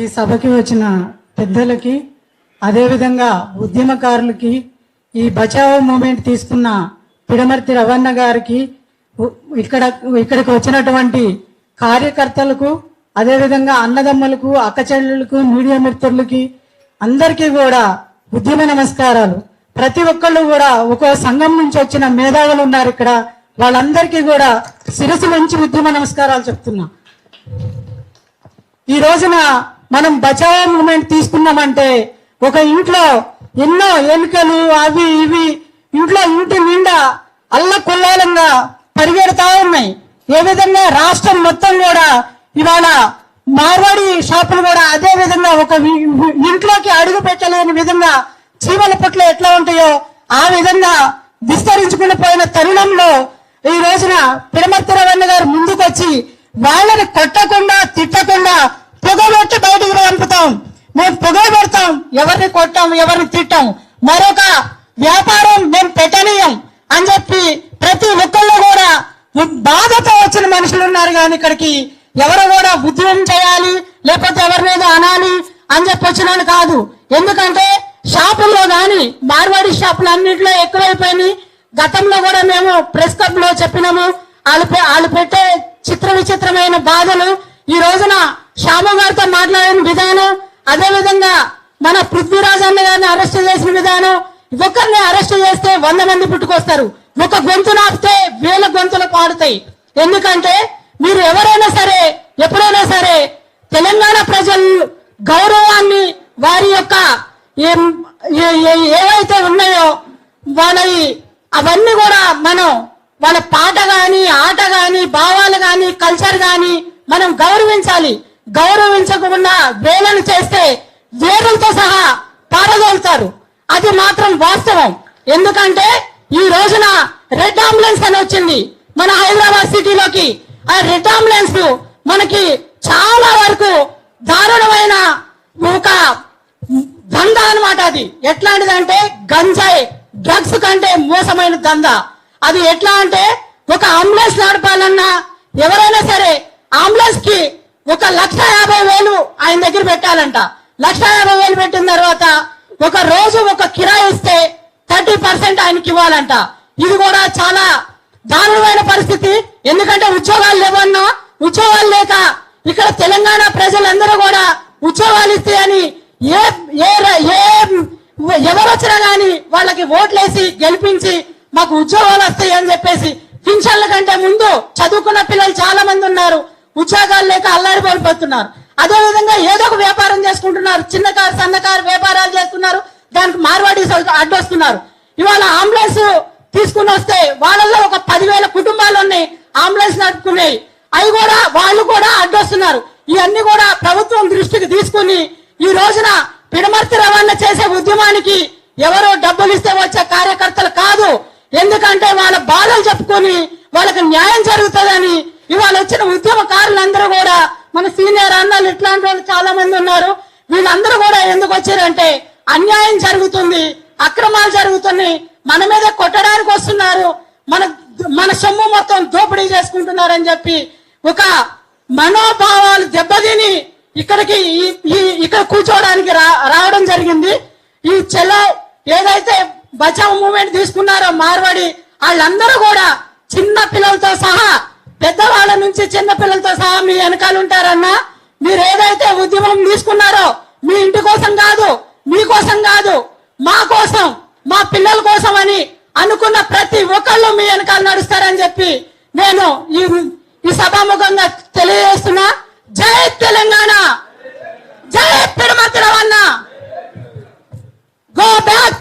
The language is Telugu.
ఈ సభకి వచ్చిన పెద్దలకి అదేవిధంగా ఉద్యమకారులకి ఈ బచావో మూమెంట్ తీసుకున్న పిడమర్తి రవణ గారికి ఇక్కడ ఇక్కడికి వచ్చినటువంటి కార్యకర్తలకు అదేవిధంగా అన్నదమ్ములకు అక్కచెల్లెలకు మీడియా మిత్రులకి అందరికీ కూడా ఉద్యమ నమస్కారాలు. ప్రతి ఒక్కళ్ళు కూడా ఒక్కో సంఘం నుంచి వచ్చిన మేధావులు ఉన్నారు ఇక్కడ. వాళ్ళందరికీ కూడా శిరసు నుంచి ఉద్యమ నమస్కారాలు చెప్తున్నా. ఈ రోజున మనం బచావో మూమెంట్ తీసుకున్నామంటే ఒక ఇంట్లో ఎన్నో ఎలుకలు అవి ఇవి ఇంట్లో ఇంటి నిండా అల్ల కొల్లాలంగా పరిగెడతా ఉన్నాయి. ఏ విధంగా రాష్ట్రం మొత్తం కూడా ఇవాళ మార్వాడి షాపులు కూడా అదే విధంగా ఒక ఇంట్లోకి అడుగు పెట్టలేని విధంగా చీమల పుట్లు ఎట్లా ఉంటాయో ఆ విధంగా విస్తరించుకుని పోయిన తరుణంలో ఈ రోజున పిడమర్తి రవణ గారు ముందుకొచ్చి వాళ్ళని కొట్టకుండా తిట్టకుండా పొగబెట్టి బయటికి పంపుతాం మేము పొగబెడతాం ఎవరిని కొట్టాం ఎవరిని తిట్టాం. మరొక వ్యాపారం మేము పెట్టనీయం అని చెప్పి ప్రతి ఒక్కళ్ళు కూడా బాధతో వచ్చిన మనుషులు ఉన్నారు కానీ ఇక్కడికి ఎవరు కూడా ఉద్యమం చేయాలి లేకపోతే ఎవరినేదో అనాలి అని చెప్పి వచ్చిన వాళ్ళు కాదు. ఎందుకంటే షాపుల్లో కానీ మార్వాడి షాపులు అన్నింటిలో ఎక్కువైపోయినాయి. గతంలో కూడా మేము ప్రెస్ క్లబ్లో చెప్పినాము. వాళ్ళు వాళ్ళు పెట్టే చిత్ర విచిత్రమైన బాధలు ఈ రోజున శ్యామ గారితో మాట్లాడిన విధానం అదే విధంగా మన పృథ్వీరాజ్ అన్న గారిని అరెస్ట్ చేసిన విధానం ఒక్కరిని అరెస్ట్ చేస్తే వంద మంది పుట్టుకొస్తారు. ఒక గొంతు నాపితే వేల గొంతులు పాడుతాయి. ఎందుకంటే మీరు ఎవరైనా సరే ఎప్పుడైనా సరే తెలంగాణ ప్రజలు గౌరవాన్ని వారి యొక్క ఏ- ఏవైతే ఉన్నాయో వాళ్ళవి అవన్నీ కూడా మనం వాళ్ళ పాట గాని ఆట గాని భావాలు గాని కల్చర్ గాని మనం గౌరవించాలి. గౌరవించకుండా వేలను చేస్తే వేరులతో సహా పారదోలుతారు అది మాత్రం వాస్తవం. ఎందుకంటే ఈ రోజున రెడ్ అంబులెన్స్ అని వచ్చింది. మన హైదరాబాద్ సిటీలోకి. ఆ రెడ్ అంబులెన్స్ మనకి చాలా వరకు దారుణమైన ఒక దంద అనమాట అది. ఎట్లాంటిదంటే గంజాయి డ్రగ్స్ కంటే మోసమైన దందా. అది ఎట్లా అంటే ఒక అంబులెన్స్ నడపాలన్నా ఎవరైనా సరే అంబులెన్స్కి ఒక లక్ష యాభై వేలు ఆయన దగ్గర పెట్టాలంట. లక్ష యాభై వేలు పెట్టిన తర్వాత ఒక రోజు ఒక కిరాయి ఇస్తే థర్టీ పర్సెంట్ ఆయనకి ఇవ్వాలంట. ఇది కూడా చాలా దారుణమైన పరిస్థితి. ఎందుకంటే ఉద్యోగాలు లేవన్నా ఉద్యోగాలు లేక ఇక్కడ తెలంగాణ ప్రజలందరూ కూడా ఉద్యోగాలు ఇస్తే అని ఏ ఏ ఏ ఎవరు వచ్చినా గాని వాళ్ళకి ఓట్లేసి గెలిపించి మాకు ఉద్యోగాలు వస్తాయి అని చెప్పేసి పింఛన్ల కంటే ముందు చదువుకున్న పిల్లలు చాలా మంది ఉన్నారు. ఉద్యోగాలు లేక అల్లాడిపోయిపోతున్నారు అదే విధంగా ఏదో ఒక వ్యాపారం చేసుకుంటున్నారు. చిన్న కారు సన్నకారు వ్యాపారాలు చేస్తున్నారు. దానికి మార్వాడి అడ్డొస్తున్నారు. ఇవాళ అంబులెన్స్ తీసుకుని వస్తే వాళ్ళల్లో ఒక పదివేల కుటుంబాలు ఉన్నాయి. అంబులెన్స్ నడుపుకున్నాయి అవి కూడా వాళ్ళు కూడా అడ్డొస్తున్నారు. ఇవన్నీ కూడా ప్రభుత్వం దృష్టికి తీసుకుని ఈ రోజున పిడమర్తి రవాణా చేసే ఉద్యమానికి ఎవరో డబ్బులు ఇస్తే వచ్చే కార్యకర్తలు కాదు. ఎందుకంటే వాళ్ళ బాధలు చెప్పుకొని వాళ్ళకి న్యాయం జరుగుతుందని ఇవాళ వచ్చిన ఉద్యమకారులందరూ కూడా మన సీనియర్ అన్నలు ఇట్లాంటి వాళ్ళు చాలా మంది ఉన్నారు. వీళ్ళందరూ కూడా ఎందుకు వచ్చారంటే అన్యాయం జరుగుతుంది అక్రమాలు జరుగుతున్నాయి మన మీద కొట్టడానికి వస్తున్నారు మన మన సొమ్ము మొత్తం దోపిడీ చేసుకుంటున్నారని చెప్పి ఒక మనోభావాలు దెబ్బతిని ఇక్కడికి ఈ- ఇక్కడ కూర్చోవడానికి రా రావడం జరిగింది. ఈ చెల్ల ఏదైతే బచావ్ మూమెంట్ తీసుకున్నారో మార్వాడి వాళ్ళందరూ కూడా చిన్న పిల్లలతో సహా మీ వెనకాల ఉంటారన్నా? మీరు ఏదైతే ఉద్యమం తీసుకున్నారో మీ ఇంటి కోసం కాదు మీ కోసం కాదు మా కోసం మా పిల్లల కోసం అని అనుకున్న ప్రతి ఒక్కళ్ళు మీ వెనకాల నడుస్తారని చెప్పి నేను ఈ ఈ సభాముఖంగా తెలియజేస్తున్నా. జై తెలంగాణ! జై పిడమతిరవన్న గో బ్యాక్